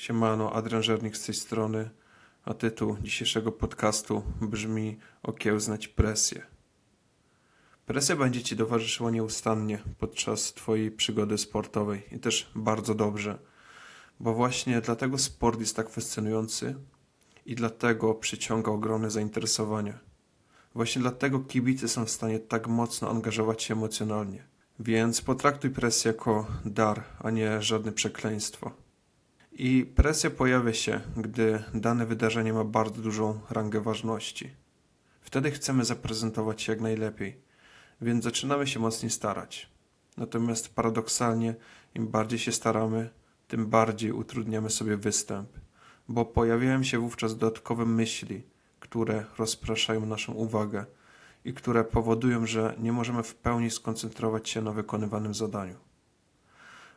Siemano, Adrian Żernik z tej strony, a tytuł dzisiejszego podcastu brzmi Okiełznać presję. Presja będzie Ci towarzyszyła nieustannie podczas Twojej przygody sportowej i też bardzo dobrze, bo właśnie dlatego sport jest tak fascynujący i dlatego przyciąga ogromne zainteresowanie. Właśnie dlatego kibice są w stanie tak mocno angażować się emocjonalnie. Więc potraktuj presję jako dar, a nie żadne przekleństwo. I presja pojawia się, gdy dane wydarzenie ma bardzo dużą rangę ważności. Wtedy chcemy zaprezentować się jak najlepiej, więc zaczynamy się mocniej starać. Natomiast paradoksalnie, im bardziej się staramy, tym bardziej utrudniamy sobie występ, bo pojawiają się wówczas dodatkowe myśli, które rozpraszają naszą uwagę i które powodują, że nie możemy w pełni skoncentrować się na wykonywanym zadaniu.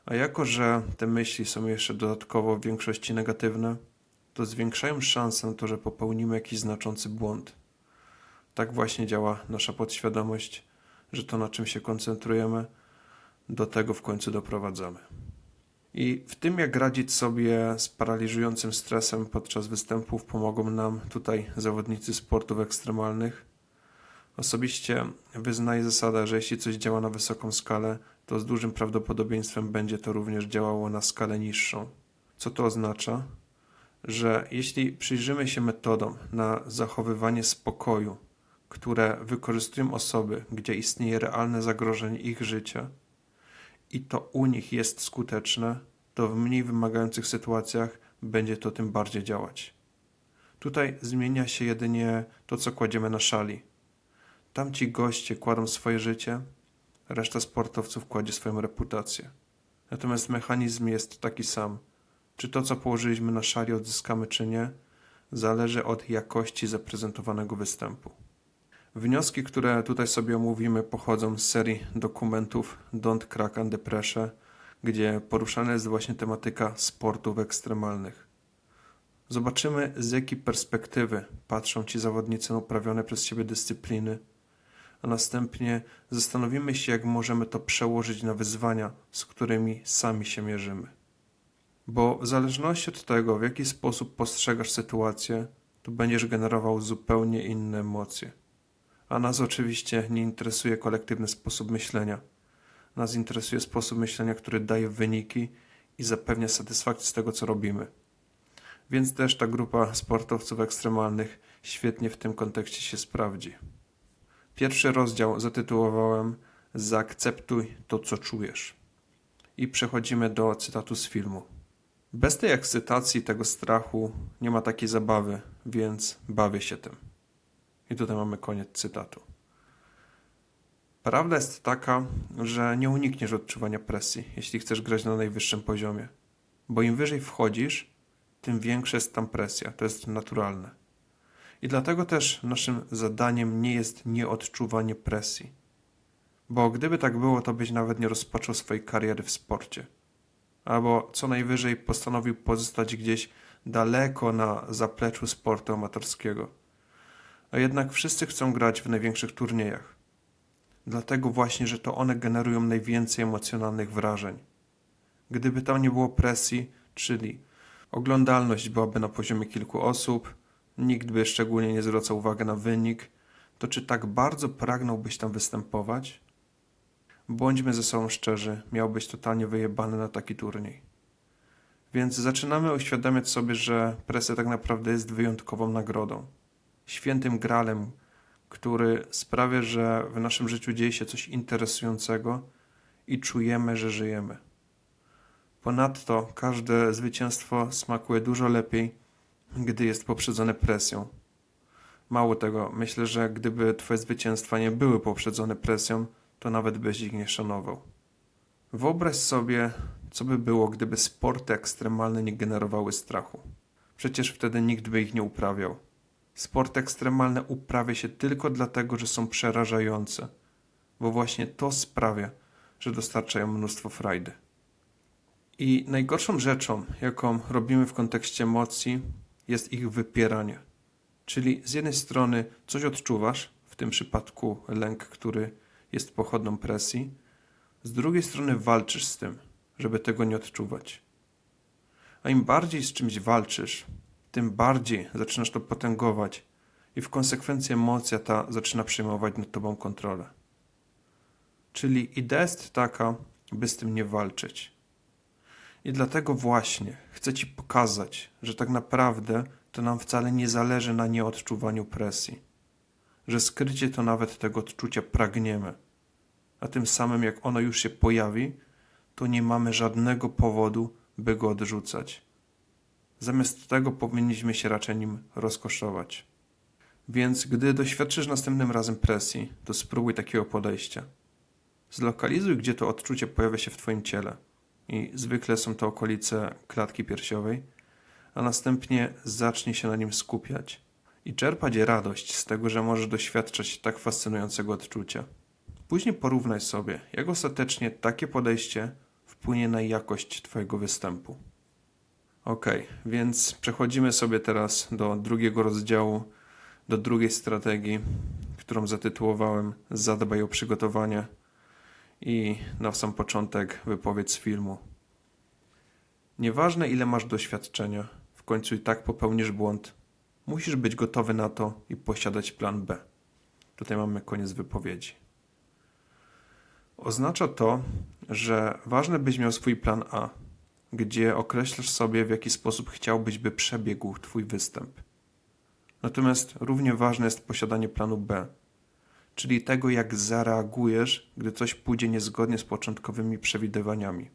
A jako, że te myśli są jeszcze dodatkowo w większości negatywne, to zwiększają szanse na to, że popełnimy jakiś znaczący błąd. Tak właśnie działa nasza podświadomość, że to, na czym się koncentrujemy, do tego w końcu doprowadzamy. I w tym, jak radzić sobie z paraliżującym stresem podczas występów, pomogą nam tutaj zawodnicy sportów ekstremalnych. Osobiście wyznaję zasadę, że jeśli coś działa na wysoką skalę, to z dużym prawdopodobieństwem będzie to również działało na skalę niższą. Co to oznacza? Że jeśli przyjrzymy się metodom na zachowywanie spokoju, które wykorzystują osoby, gdzie istnieje realne zagrożenie ich życia, i to u nich jest skuteczne, to w mniej wymagających sytuacjach będzie to tym bardziej działać. Tutaj zmienia się jedynie to, co kładziemy na szali. Tamci goście kładą swoje życie, reszta sportowców kładzie swoją reputację. Natomiast mechanizm jest taki sam. Czy to, co położyliśmy na szali, odzyskamy, czy nie, zależy od jakości zaprezentowanego występu. Wnioski, które tutaj sobie omówimy, pochodzą z serii dokumentów Don't Crack Under Pressure, gdzie poruszana jest właśnie tematyka sportów ekstremalnych. Zobaczymy, z jakiej perspektywy patrzą ci zawodnicy na uprawiane przez siebie dyscypliny, a następnie zastanowimy się, jak możemy to przełożyć na wyzwania, z którymi sami się mierzymy. Bo w zależności od tego, w jaki sposób postrzegasz sytuację, to będziesz generował zupełnie inne emocje. A nas oczywiście nie interesuje kolektywny sposób myślenia. Nas interesuje sposób myślenia, który daje wyniki i zapewnia satysfakcję z tego, co robimy. Więc też ta grupa sportowców ekstremalnych świetnie w tym kontekście się sprawdzi. Pierwszy rozdział zatytułowałem Zaakceptuj to, co czujesz. I przechodzimy do cytatu z filmu. Bez tej ekscytacji, tego strachu nie ma takiej zabawy, więc bawię się tym. I tutaj mamy koniec cytatu. Prawda jest taka, że nie unikniesz odczuwania presji, jeśli chcesz grać na najwyższym poziomie. Bo im wyżej wchodzisz, tym większa jest tam presja. To jest naturalne. I dlatego też naszym zadaniem nie jest nieodczuwanie presji. Bo gdyby tak było, to byś nawet nie rozpoczął swojej kariery w sporcie. Albo co najwyżej postanowił pozostać gdzieś daleko na zapleczu sportu amatorskiego. A jednak wszyscy chcą grać w największych turniejach. Dlatego właśnie, że to one generują najwięcej emocjonalnych wrażeń. Gdyby tam nie było presji, czyli oglądalność byłaby na poziomie kilku osób, nikt by szczególnie nie zwracał uwagi na wynik, to czy tak bardzo pragnąłbyś tam występować? Bądźmy ze sobą szczerzy, miałbyś totalnie wyjebany na taki turniej. Więc zaczynamy uświadamiać sobie, że presja tak naprawdę jest wyjątkową nagrodą. Świętym gralem, który sprawia, że w naszym życiu dzieje się coś interesującego i czujemy, że żyjemy. Ponadto każde zwycięstwo smakuje dużo lepiej, gdy jest poprzedzone presją. Mało tego, myślę, że gdyby Twoje zwycięstwa nie były poprzedzone presją, to nawet byś ich nie szanował. Wyobraź sobie, co by było, gdyby sporty ekstremalne nie generowały strachu. Przecież wtedy nikt by ich nie uprawiał. Sporty ekstremalne uprawia się tylko dlatego, że są przerażające, bo właśnie to sprawia, że dostarczają mnóstwo frajdy. I najgorszą rzeczą, jaką robimy w kontekście emocji, jest ich wypieranie. Czyli z jednej strony coś odczuwasz, w tym przypadku lęk, który jest pochodną presji, z drugiej strony walczysz z tym, żeby tego nie odczuwać. A im bardziej z czymś walczysz, tym bardziej zaczynasz to potęgować i w konsekwencji emocja ta zaczyna przejmować nad tobą kontrolę. Czyli idea jest taka, by z tym nie walczyć. I dlatego właśnie chcę Ci pokazać, że tak naprawdę to nam wcale nie zależy na nieodczuwaniu presji, że skrycie to nawet tego odczucia pragniemy, a tym samym jak ono już się pojawi, to nie mamy żadnego powodu, by go odrzucać. Zamiast tego powinniśmy się raczej nim rozkoszować. Więc gdy doświadczysz następnym razem presji, to spróbuj takiego podejścia. Zlokalizuj, gdzie to odczucie pojawia się w Twoim ciele. I zwykle są to okolice klatki piersiowej, a następnie zacznij się na nim skupiać i czerpać radość z tego, że możesz doświadczać tak fascynującego odczucia. Później porównaj sobie, jak ostatecznie takie podejście wpłynie na jakość Twojego występu. Ok, więc przechodzimy sobie teraz do drugiego rozdziału, do drugiej strategii, którą zatytułowałem Zadbaj o przygotowanie i na sam początek wypowiedź z filmu. Nieważne ile masz doświadczenia, w końcu i tak popełnisz błąd. Musisz być gotowy na to i posiadać plan B. Tutaj mamy koniec wypowiedzi. Oznacza to, że ważne byś miał swój plan A, gdzie określasz sobie, w jaki sposób chciałbyś, by przebiegł Twój występ. Natomiast równie ważne jest posiadanie planu B, czyli tego, jak zareagujesz, gdy coś pójdzie niezgodnie z początkowymi przewidywaniami.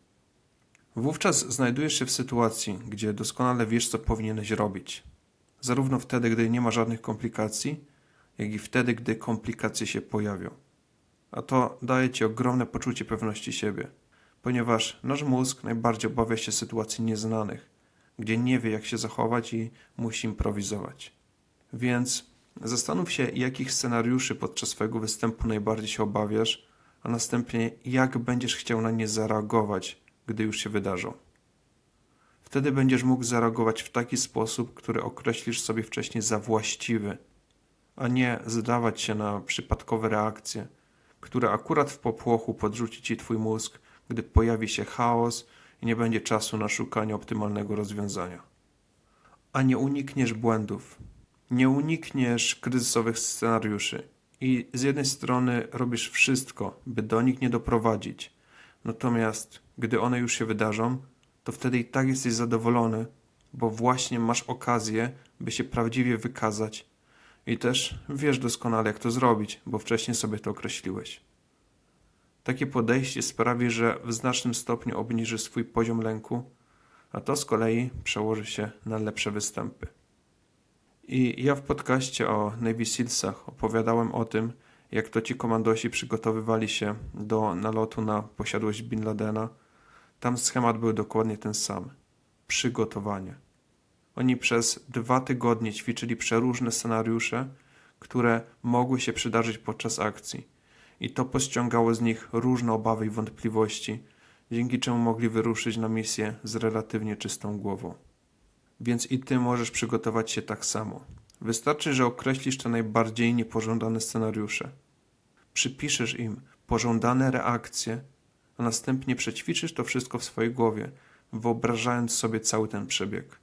Wówczas znajdujesz się w sytuacji, gdzie doskonale wiesz, co powinieneś robić. Zarówno wtedy, gdy nie ma żadnych komplikacji, jak i wtedy, gdy komplikacje się pojawią. A to daje ci ogromne poczucie pewności siebie, ponieważ nasz mózg najbardziej obawia się sytuacji nieznanych, gdzie nie wie, jak się zachować i musi improwizować. Więc Zastanów się, jakich scenariuszy podczas swojego występu najbardziej się obawiasz, a następnie jak będziesz chciał na nie zareagować, gdy już się wydarzą. Wtedy będziesz mógł zareagować w taki sposób, który określisz sobie wcześniej za właściwy, a nie zdawać się na przypadkowe reakcje, które akurat w popłochu podrzuci ci twój mózg, gdy pojawi się chaos i nie będzie czasu na szukanie optymalnego rozwiązania. A nie unikniesz błędów, nie unikniesz kryzysowych scenariuszy i z jednej strony robisz wszystko, by do nich nie doprowadzić, natomiast gdy one już się wydarzą, to wtedy i tak jesteś zadowolony, bo właśnie masz okazję, by się prawdziwie wykazać i też wiesz doskonale, jak to zrobić, bo wcześniej sobie to określiłeś. Takie podejście sprawi, że w znacznym stopniu obniży swój poziom lęku, a to z kolei przełoży się na lepsze występy. I ja w podcaście o Navy Sealsach opowiadałem o tym, jak to ci komandosi przygotowywali się do nalotu na posiadłość Bin Ladena. Tam schemat był dokładnie ten sam. Przygotowanie. Oni przez dwa tygodnie ćwiczyli przeróżne scenariusze, które mogły się przydarzyć podczas akcji. I to pościągało z nich różne obawy i wątpliwości, dzięki czemu mogli wyruszyć na misję z relatywnie czystą głową więc i ty możesz przygotować się tak samo. Wystarczy, że określisz te najbardziej niepożądane scenariusze. Przypiszesz im pożądane reakcje, a następnie przećwiczysz to wszystko w swojej głowie, wyobrażając sobie cały ten przebieg.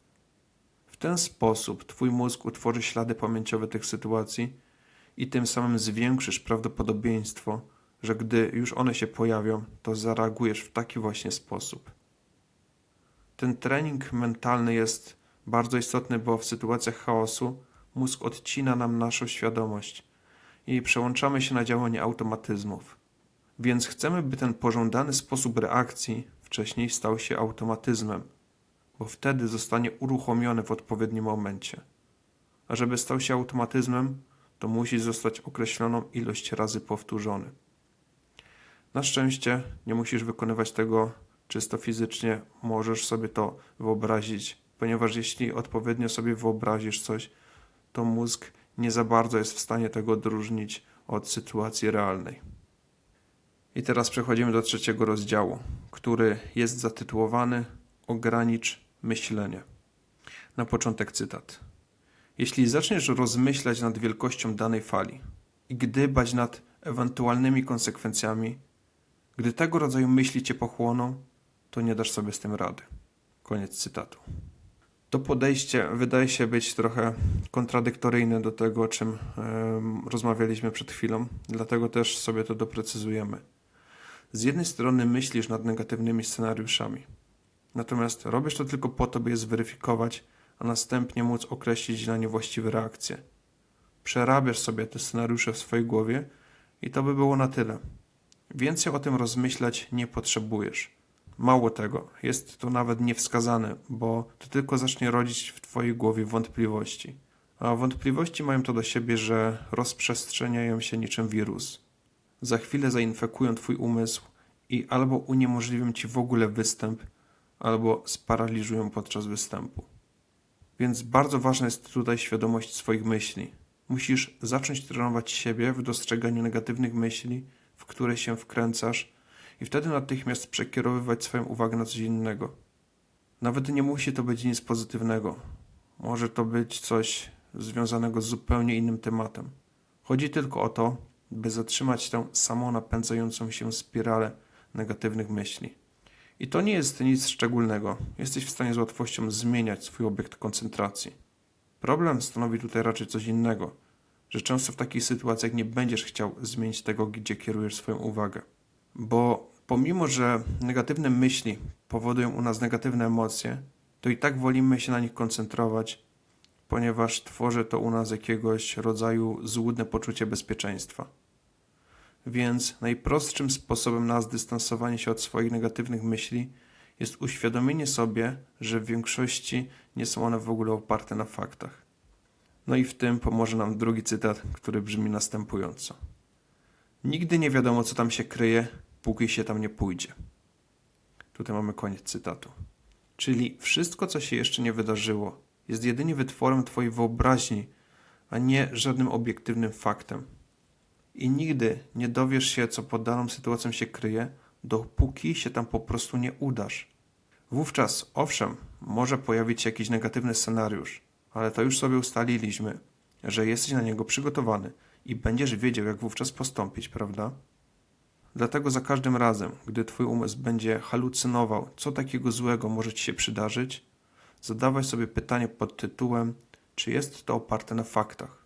W ten sposób Twój mózg utworzy ślady pamięciowe tych sytuacji i tym samym zwiększysz prawdopodobieństwo, że gdy już one się pojawią, to zareagujesz w taki właśnie sposób. Ten trening mentalny jest bardzo istotny, bo w sytuacjach chaosu mózg odcina nam naszą świadomość i przełączamy się na działanie automatyzmów. Więc chcemy, by ten pożądany sposób reakcji wcześniej stał się automatyzmem, bo wtedy zostanie uruchomiony w odpowiednim momencie. A żeby stał się automatyzmem, to musi zostać określoną ilość razy powtórzony. Na szczęście nie musisz wykonywać tego czysto fizycznie, możesz sobie to wyobrazić ponieważ jeśli odpowiednio sobie wyobrazisz coś, to mózg nie za bardzo jest w stanie tego odróżnić od sytuacji realnej. I teraz przechodzimy do trzeciego rozdziału, który jest zatytułowany Ogranicz myślenie. Na początek cytat. Jeśli zaczniesz rozmyślać nad wielkością danej fali i gdybać nad ewentualnymi konsekwencjami, gdy tego rodzaju myśli cię pochłoną, to nie dasz sobie z tym rady. Koniec cytatu. To podejście wydaje się być trochę kontradyktoryjne do tego, o czym rozmawialiśmy przed chwilą, dlatego też sobie to doprecyzujemy. Z jednej strony myślisz nad negatywnymi scenariuszami, natomiast robisz to tylko po to, by je zweryfikować, a następnie móc określić na nie właściwe reakcje. Przerabiasz sobie te scenariusze w swojej głowie i to by było na tyle. Więcej o tym rozmyślać nie potrzebujesz. Mało tego, jest to nawet niewskazane, bo to tylko zacznie rodzić w Twojej głowie wątpliwości. A wątpliwości mają to do siebie, że rozprzestrzeniają się niczym wirus. Za chwilę zainfekują Twój umysł i albo uniemożliwią Ci w ogóle występ, albo sparaliżują podczas występu. Więc bardzo ważna jest tutaj świadomość swoich myśli. Musisz zacząć trenować siebie w dostrzeganiu negatywnych myśli, w które się wkręcasz, i wtedy natychmiast przekierowywać swoją uwagę na coś innego. Nawet nie musi to być nic pozytywnego. Może to być coś związanego z zupełnie innym tematem. Chodzi tylko o to, by zatrzymać tę samą napędzającą się spiralę negatywnych myśli. I to nie jest nic szczególnego. Jesteś w stanie z łatwością zmieniać swój obiekt koncentracji. Problem stanowi tutaj raczej coś innego, że często w takich sytuacjach nie będziesz chciał zmienić tego, gdzie kierujesz swoją uwagę. Bo pomimo, że negatywne myśli powodują u nas negatywne emocje, to i tak wolimy się na nich koncentrować, ponieważ tworzy to u nas jakiegoś rodzaju złudne poczucie bezpieczeństwa. Więc najprostszym sposobem na zdystansowanie się od swoich negatywnych myśli jest uświadomienie sobie, że w większości nie są one w ogóle oparte na faktach. No i w tym pomoże nam drugi cytat, który brzmi następująco. Nigdy nie wiadomo, co tam się kryje, póki się tam nie pójdzie. Tutaj mamy koniec cytatu. Czyli wszystko, co się jeszcze nie wydarzyło, jest jedynie wytworem Twojej wyobraźni, a nie żadnym obiektywnym faktem. I nigdy nie dowiesz się, co pod daną sytuacją się kryje, dopóki się tam po prostu nie udasz. Wówczas, owszem, może pojawić się jakiś negatywny scenariusz, ale to już sobie ustaliliśmy, że jesteś na niego przygotowany i będziesz wiedział, jak wówczas postąpić, prawda? Dlatego za każdym razem, gdy Twój umysł będzie halucynował, co takiego złego może Ci się przydarzyć, zadawaj sobie pytanie pod tytułem, czy jest to oparte na faktach.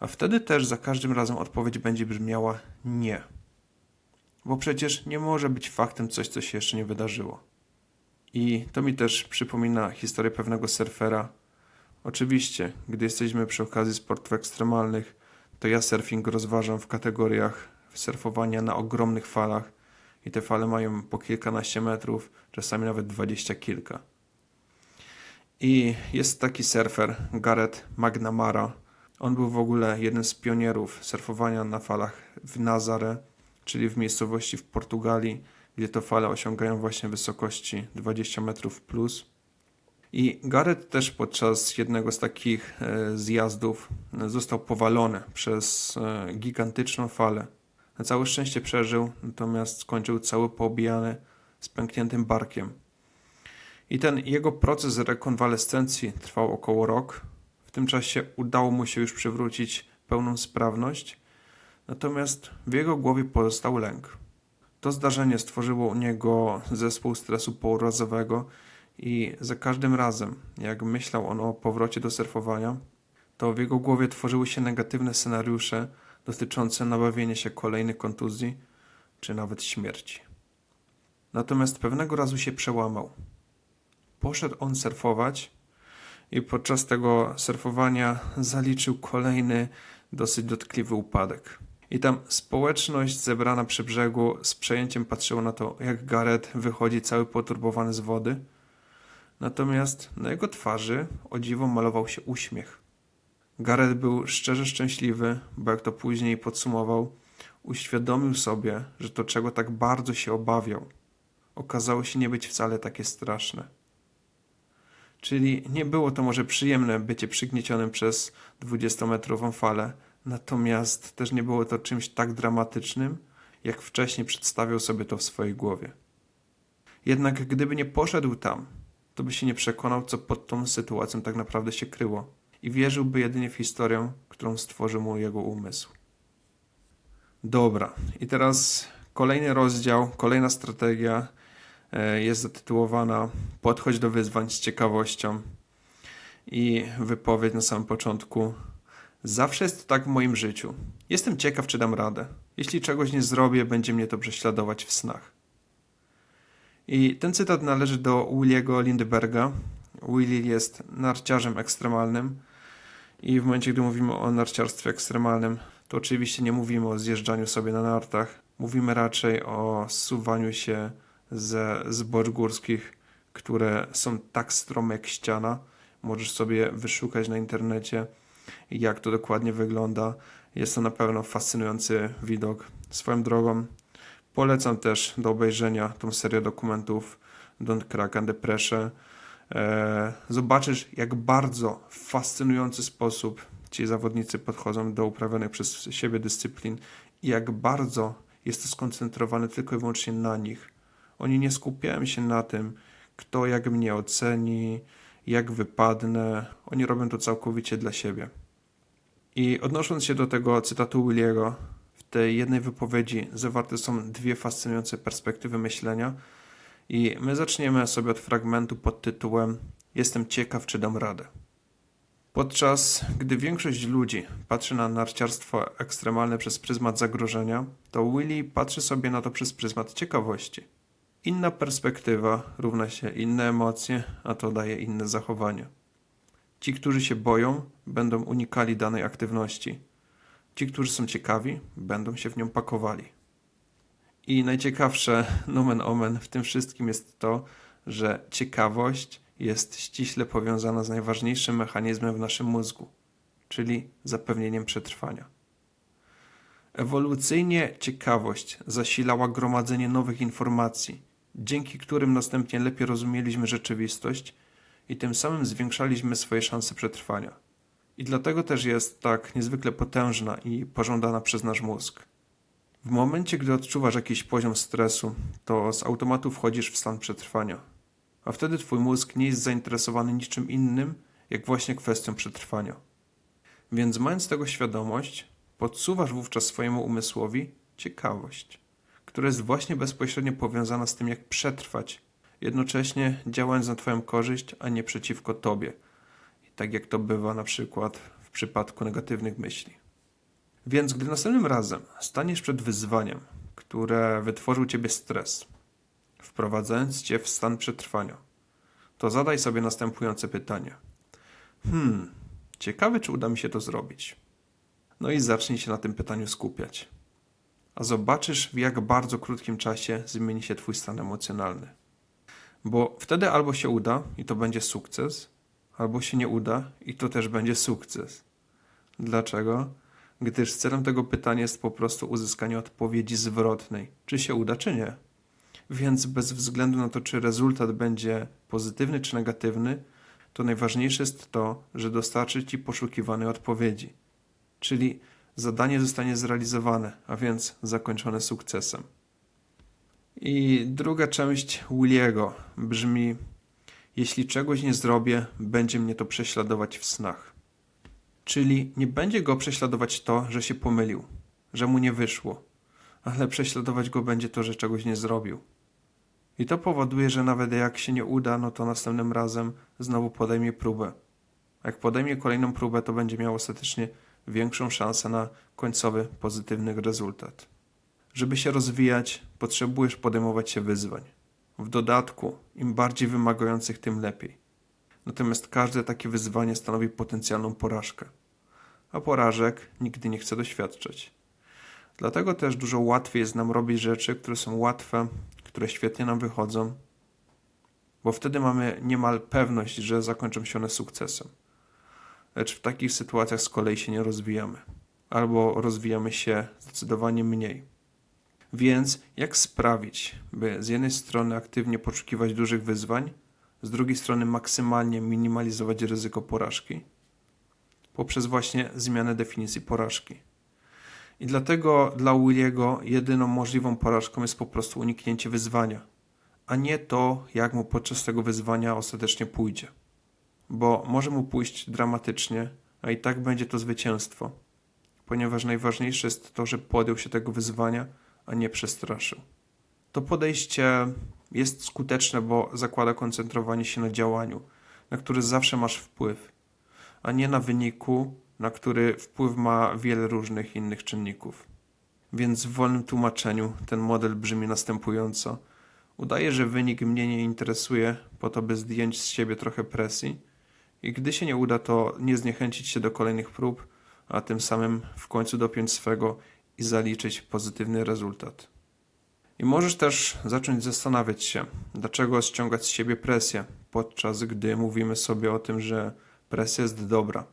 A wtedy też za każdym razem odpowiedź będzie brzmiała nie. Bo przecież nie może być faktem coś, co się jeszcze nie wydarzyło. I to mi też przypomina historię pewnego surfera. Oczywiście, gdy jesteśmy przy okazji sportów ekstremalnych, to ja surfing rozważam w kategoriach surfowania na ogromnych falach i te fale mają po kilkanaście metrów, czasami nawet dwadzieścia kilka. I jest taki surfer, Gareth McNamara. On był w ogóle jednym z pionierów surfowania na falach w Nazare, czyli w miejscowości w Portugalii, gdzie to fale osiągają właśnie wysokości 20 metrów plus. I Gareth też podczas jednego z takich e, zjazdów e, został powalony przez e, gigantyczną falę. Na całe szczęście przeżył, natomiast skończył cały poobijany z pękniętym barkiem. I ten jego proces rekonwalescencji trwał około rok. W tym czasie udało mu się już przywrócić pełną sprawność, natomiast w jego głowie pozostał lęk. To zdarzenie stworzyło u niego zespół stresu pourazowego i za każdym razem, jak myślał on o powrocie do surfowania, to w jego głowie tworzyły się negatywne scenariusze dotyczące nabawienia się kolejnych kontuzji czy nawet śmierci. Natomiast pewnego razu się przełamał. Poszedł on surfować i podczas tego surfowania zaliczył kolejny dosyć dotkliwy upadek. I tam społeczność zebrana przy brzegu z przejęciem patrzyła na to, jak Gareth wychodzi cały poturbowany z wody. Natomiast na jego twarzy o dziwo malował się uśmiech. Gareth był szczerze szczęśliwy, bo jak to później podsumował, uświadomił sobie, że to, czego tak bardzo się obawiał, okazało się nie być wcale takie straszne. Czyli nie było to może przyjemne bycie przygniecionym przez 20-metrową falę, natomiast też nie było to czymś tak dramatycznym, jak wcześniej przedstawiał sobie to w swojej głowie. Jednak gdyby nie poszedł tam, to by się nie przekonał, co pod tą sytuacją tak naprawdę się kryło i wierzyłby jedynie w historię, którą stworzył mu jego umysł. Dobra, i teraz kolejny rozdział, kolejna strategia, e, jest zatytułowana Podchodź do wyzwań z ciekawością. I wypowiedź na samym początku. Zawsze jest tak w moim życiu. Jestem ciekaw, czy dam radę. Jeśli czegoś nie zrobię, będzie mnie to prześladować w snach. I ten cytat należy do Williego Lindberga. Willy jest narciarzem ekstremalnym. I w momencie, gdy mówimy o narciarstwie ekstremalnym, to oczywiście nie mówimy o zjeżdżaniu sobie na nartach. Mówimy raczej o zsuwaniu się ze zbocz górskich, które są tak strome jak ściana. Możesz sobie wyszukać na internecie, jak to dokładnie wygląda. Jest to na pewno fascynujący widok. Swoją drogą polecam też do obejrzenia tą serię dokumentów Don't Crack and the Pressure. E, Zobaczysz, jak bardzo w fascynujący sposób ci zawodnicy podchodzą do uprawianych przez siebie dyscyplin i jak bardzo jest to skoncentrowane tylko i wyłącznie na nich. Oni nie skupiają się na tym, kto jak mnie oceni, jak wypadnę. Oni robią to całkowicie dla siebie. I odnosząc się do tego cytatu Williego, w tej jednej wypowiedzi zawarte są dwie fascynujące perspektywy myślenia. I my zaczniemy sobie od fragmentu pod tytułem Jestem ciekaw, czy dam radę. Podczas gdy większość ludzi patrzy na narciarstwo ekstremalne przez pryzmat zagrożenia, to Willy patrzy sobie na to przez pryzmat ciekawości. Inna perspektywa równa się inne emocje, a to daje inne zachowanie. Ci, którzy się boją, będą unikali danej aktywności. Ci, którzy są ciekawi, będą się w nią pakowali. I najciekawsze, nomen omen, w tym wszystkim jest to, że ciekawość jest ściśle powiązana z najważniejszym mechanizmem w naszym mózgu, czyli zapewnieniem przetrwania. Ewolucyjnie ciekawość zasilała gromadzenie nowych informacji, dzięki którym następnie lepiej rozumieliśmy rzeczywistość i tym samym zwiększaliśmy swoje szanse przetrwania. I dlatego też jest tak niezwykle potężna i pożądana przez nasz mózg. W momencie, gdy odczuwasz jakiś poziom stresu, to z automatu wchodzisz w stan przetrwania. A wtedy twój mózg nie jest zainteresowany niczym innym, jak właśnie kwestią przetrwania. Więc mając tego świadomość, podsuwasz wówczas swojemu umysłowi ciekawość, która jest właśnie bezpośrednio powiązana z tym, jak przetrwać, jednocześnie działając na twoją korzyść, a nie przeciwko tobie. Tak jak to bywa na przykład w przypadku negatywnych myśli. Więc gdy następnym razem staniesz przed wyzwaniem, które wytworzył ciebie stres, wprowadzając cię w stan przetrwania, to zadaj sobie następujące pytanie. Hmm, ciekawe, czy uda mi się to zrobić. No i zacznij się na tym pytaniu skupiać. A zobaczysz, w jak bardzo krótkim czasie zmieni się twój stan emocjonalny. Bo wtedy albo się uda i to będzie sukces, albo się nie uda i to też będzie sukces. Dlaczego? Gdyż celem tego pytania jest po prostu uzyskanie odpowiedzi zwrotnej, czy się uda, czy nie. Więc bez względu na to, czy rezultat będzie pozytywny czy negatywny, to najważniejsze jest to, że dostarczy Ci poszukiwanej odpowiedzi. Czyli zadanie zostanie zrealizowane, a więc zakończone sukcesem. I druga część Williego brzmi: Jeśli czegoś nie zrobię, będzie mnie to prześladować w snach. Czyli nie będzie go prześladować to, że się pomylił, że mu nie wyszło, ale prześladować go będzie to, że czegoś nie zrobił. I to powoduje, że nawet jak się nie uda, no to następnym razem znowu podejmie próbę. Jak podejmie kolejną próbę, to będzie miał ostatecznie większą szansę na końcowy pozytywny rezultat. Żeby się rozwijać, potrzebujesz podejmować się wyzwań. W dodatku, im bardziej wymagających, tym lepiej. Natomiast każde takie wyzwanie stanowi potencjalną porażkę. A porażek nigdy nie chcę doświadczać. Dlatego też dużo łatwiej jest nam robić rzeczy, które są łatwe, które świetnie nam wychodzą, bo wtedy mamy niemal pewność, że zakończą się one sukcesem. Lecz w takich sytuacjach z kolei się nie rozwijamy, albo rozwijamy się zdecydowanie mniej. Więc jak sprawić, by z jednej strony aktywnie poszukiwać dużych wyzwań, z drugiej strony maksymalnie minimalizować ryzyko porażki? Poprzez właśnie zmianę definicji porażki. I dlatego dla Williego jedyną możliwą porażką jest po prostu uniknięcie wyzwania, a nie to, jak mu podczas tego wyzwania ostatecznie pójdzie. Bo może mu pójść dramatycznie, a i tak będzie to zwycięstwo, ponieważ najważniejsze jest to, że podjął się tego wyzwania, a nie przestraszył. To podejście jest skuteczne, bo zakłada koncentrowanie się na działaniu, na który zawsze masz wpływ, a nie na wyniku, na który wpływ ma wiele różnych innych czynników. Więc w wolnym tłumaczeniu ten model brzmi następująco. Udaję, że wynik mnie nie interesuje, po to, by zdjąć z siebie trochę presji, i gdy się nie uda, to nie zniechęcić się do kolejnych prób, a tym samym w końcu dopiąć swego i zaliczyć pozytywny rezultat. I możesz też zacząć zastanawiać się, dlaczego ściągać z siebie presję, podczas gdy mówimy sobie o tym, że presja jest dobra.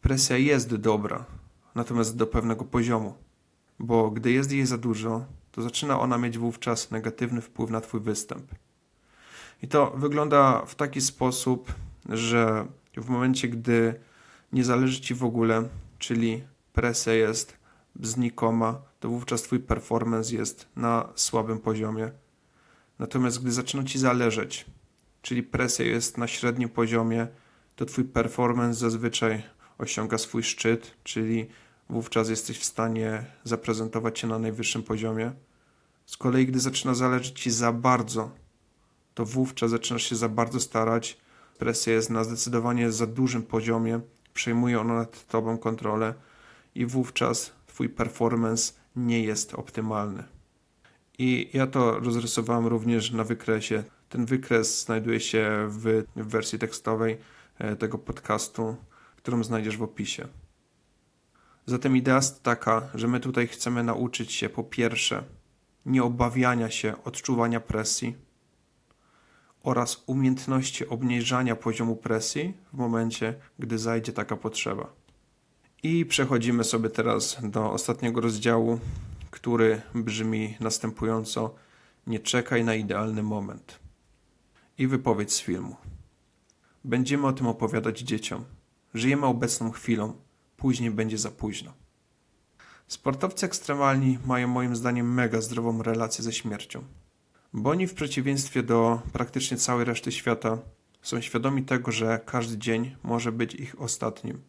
Presja jest dobra, natomiast do pewnego poziomu, bo gdy jest jej za dużo, to zaczyna ona mieć wówczas negatywny wpływ na Twój występ. I to wygląda w taki sposób, że w momencie, gdy nie zależy Ci w ogóle, czyli presja jest znikoma, to wówczas Twój performance jest na słabym poziomie. Natomiast gdy zaczyna Ci zależeć, czyli presja jest na średnim poziomie, to Twój performance zazwyczaj osiąga swój szczyt, czyli wówczas jesteś w stanie zaprezentować się na najwyższym poziomie. Z kolei, gdy zaczyna zależeć Ci za bardzo, to wówczas zaczynasz się za bardzo starać, presja jest na zdecydowanie za dużym poziomie, przejmuje ona nad Tobą kontrolę i wówczas Twój performance nie jest optymalny. I ja to rozrysowałem również na wykresie. Ten wykres znajduje się w, w wersji tekstowej e, tego podcastu, którą znajdziesz w opisie. Zatem idea jest taka, że my tutaj chcemy nauczyć się po pierwsze nie obawiania się odczuwania presji oraz umiejętności obniżania poziomu presji w momencie, gdy zajdzie taka potrzeba. I przechodzimy sobie teraz do ostatniego rozdziału, który brzmi następująco: Nie czekaj na idealny moment. I wypowiedź z filmu. Będziemy o tym opowiadać dzieciom. Żyjemy obecną chwilą, później będzie za późno. Sportowcy ekstremalni mają moim zdaniem mega zdrową relację ze śmiercią. Bo oni w przeciwieństwie do praktycznie całej reszty świata są świadomi tego, że każdy dzień może być ich ostatnim.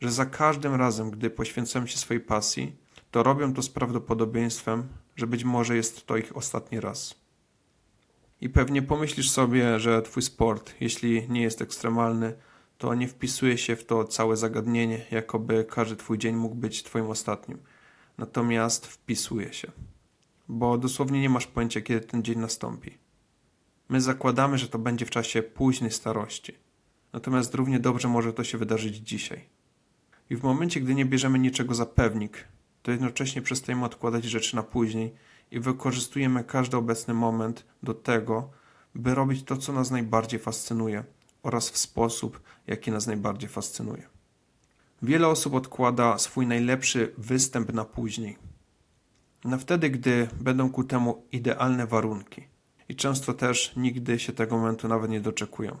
Że za każdym razem, gdy poświęcają się swojej pasji, to robią to z prawdopodobieństwem, że być może jest to ich ostatni raz. I pewnie pomyślisz sobie, że twój sport, jeśli nie jest ekstremalny, to nie wpisuje się w to całe zagadnienie, jakoby każdy twój dzień mógł być twoim ostatnim. Natomiast wpisuje się bo dosłownie nie masz pojęcia, kiedy ten dzień nastąpi. My zakładamy, że to będzie w czasie późnej starości, natomiast równie dobrze może to się wydarzyć dzisiaj. I w momencie, gdy nie bierzemy niczego za pewnik, to jednocześnie przestajemy odkładać rzeczy na później i wykorzystujemy każdy obecny moment do tego, by robić to, co nas najbardziej fascynuje oraz w sposób, jaki nas najbardziej fascynuje. Wiele osób odkłada swój najlepszy występ na później na wtedy, gdy będą ku temu idealne warunki. I często też nigdy się tego momentu nawet nie doczekują.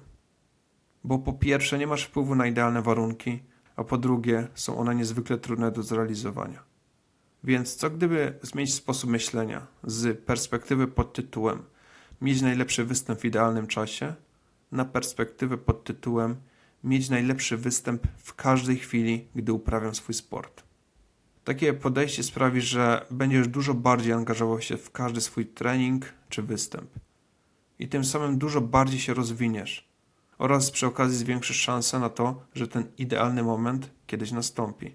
Bo po pierwsze nie masz wpływu na idealne warunki, a po drugie są one niezwykle trudne do zrealizowania. Więc co gdyby zmienić sposób myślenia z perspektywy pod tytułem mieć najlepszy występ w idealnym czasie na perspektywę pod tytułem mieć najlepszy występ w każdej chwili, gdy uprawiam swój sport. Takie podejście sprawi, że będziesz dużo bardziej angażował się w każdy swój trening czy występ. I tym samym dużo bardziej się rozwiniesz. Oraz przy okazji zwiększysz szansę na to, że ten idealny moment kiedyś nastąpi.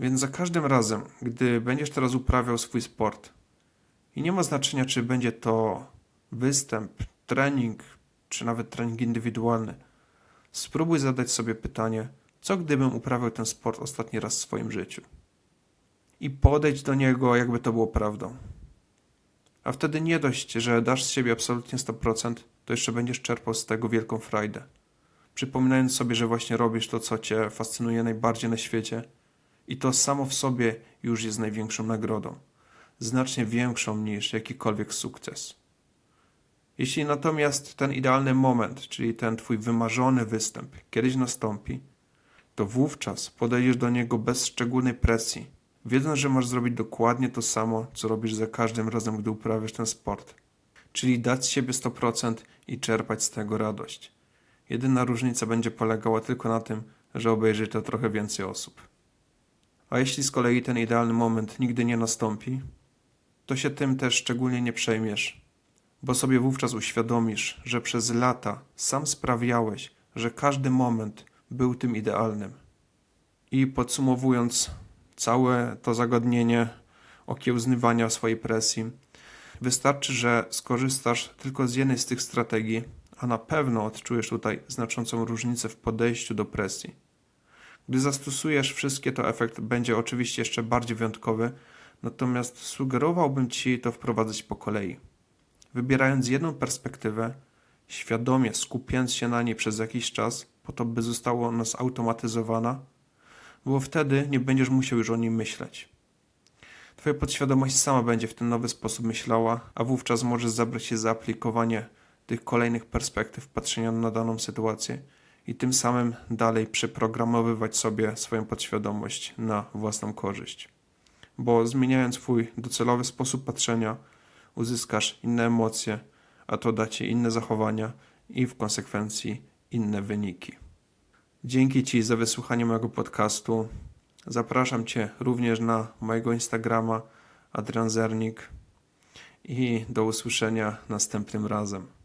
Więc za każdym razem, gdy będziesz teraz uprawiał swój sport, i nie ma znaczenia, czy będzie to występ, trening, czy nawet trening indywidualny, spróbuj zadać sobie pytanie, co gdybym uprawiał ten sport ostatni raz w swoim życiu i podejdź do niego, jakby to było prawdą. A wtedy nie dość, że dasz z siebie absolutnie 100%, to jeszcze będziesz czerpał z tego wielką frajdę. Przypominając sobie, że właśnie robisz to, co cię fascynuje najbardziej na świecie, i to samo w sobie już jest największą nagrodą, znacznie większą niż jakikolwiek sukces. Jeśli natomiast ten idealny moment, czyli ten twój wymarzony występ, kiedyś nastąpi, to wówczas podejdziesz do niego bez szczególnej presji wiedząc, że masz zrobić dokładnie to samo, co robisz za każdym razem, gdy uprawiasz ten sport. Czyli dać z siebie 100% i czerpać z tego radość. Jedyna różnica będzie polegała tylko na tym, że obejrzy to trochę więcej osób. A jeśli z kolei ten idealny moment nigdy nie nastąpi, to się tym też szczególnie nie przejmiesz, bo sobie wówczas uświadomisz, że przez lata sam sprawiałeś, że każdy moment był tym idealnym. I podsumowując całe to zagadnienie okiełznywania swojej presji, wystarczy, że skorzystasz tylko z jednej z tych strategii, a na pewno odczujesz tutaj znaczącą różnicę w podejściu do presji. Gdy zastosujesz wszystkie, to efekt będzie oczywiście jeszcze bardziej wyjątkowy, natomiast sugerowałbym Ci to wprowadzać po kolei. Wybierając jedną perspektywę, świadomie skupiając się na niej przez jakiś czas, po to, by została ona zautomatyzowana, bo wtedy nie będziesz musiał już o nim myśleć. Twoja podświadomość sama będzie w ten nowy sposób myślała, a wówczas możesz zabrać się za aplikowanie tych kolejnych perspektyw patrzenia na daną sytuację i tym samym dalej przeprogramowywać sobie swoją podświadomość na własną korzyść. Bo zmieniając Twój docelowy sposób patrzenia, uzyskasz inne emocje, a to da Ci inne zachowania i w konsekwencji inne wyniki. Dzięki Ci za wysłuchanie mojego podcastu. Zapraszam Cię również na mojego Instagrama Adrian Zernik i do usłyszenia następnym razem.